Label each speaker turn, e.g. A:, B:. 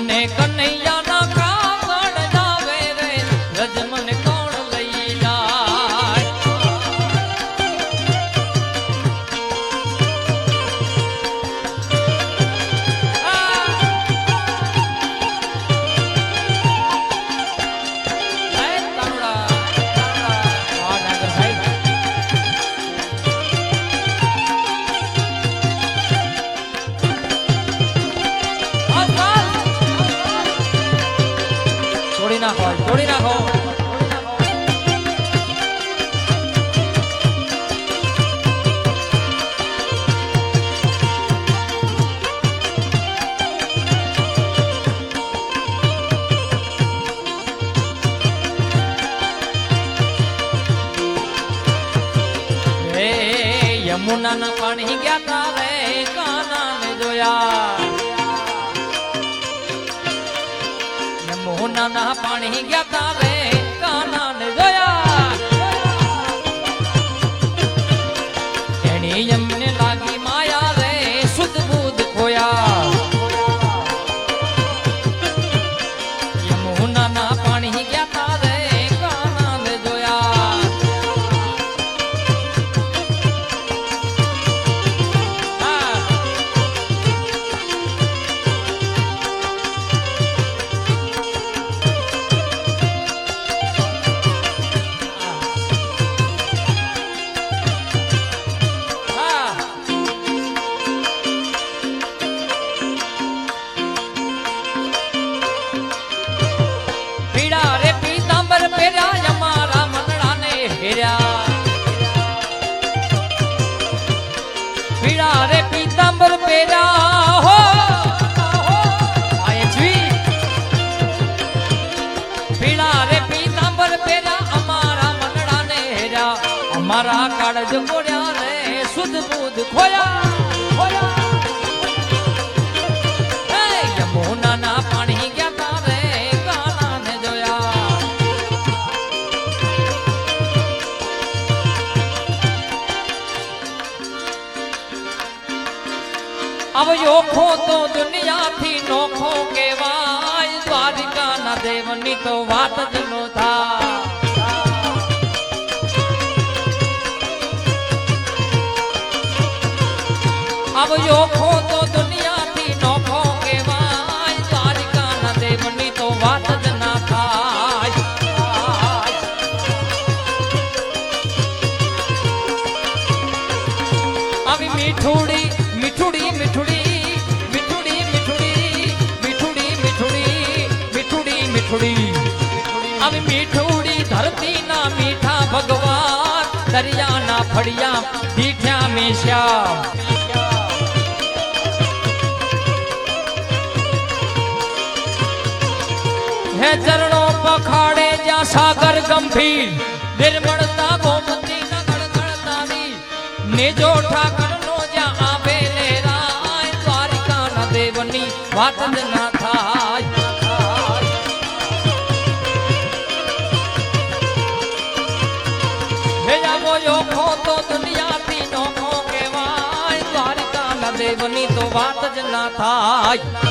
A: કોને કણ યમુના ના પાણી ગયા તારે કાના જોયા. યમુના ના પાણી ગયા તારે કાના જોયા. એની એમને લાગી मरा कड़ज कोड़ा रे, सुध बुध खोया अब योखो तो दुनिया थी नोखो के द्वारिका न देवनी तो वात जनो अब जो खो तो दुनिया की नोखो के वाय द्वारिका न देवनी तो वात जना थाय अब मिठुड़ी मिठुड़ी मिठुड़ी मिठुड़ी मिठुड़ी मिठुड़ी मिठुड़ी मिठुड़ी मिठुड़ी। अब मिठुड़ी धरती ना मीठा भगवान। दरिया ना फड़िया पीठिया में श्याम है चरणों पखाड़े जा सागर गंभीर। निर्मलता गोमती नगर गणतानी निजो ठाकर नो जा आवे लेरा द्वारिका न देवनी वात न था દેવની તો વાત જ ના થાય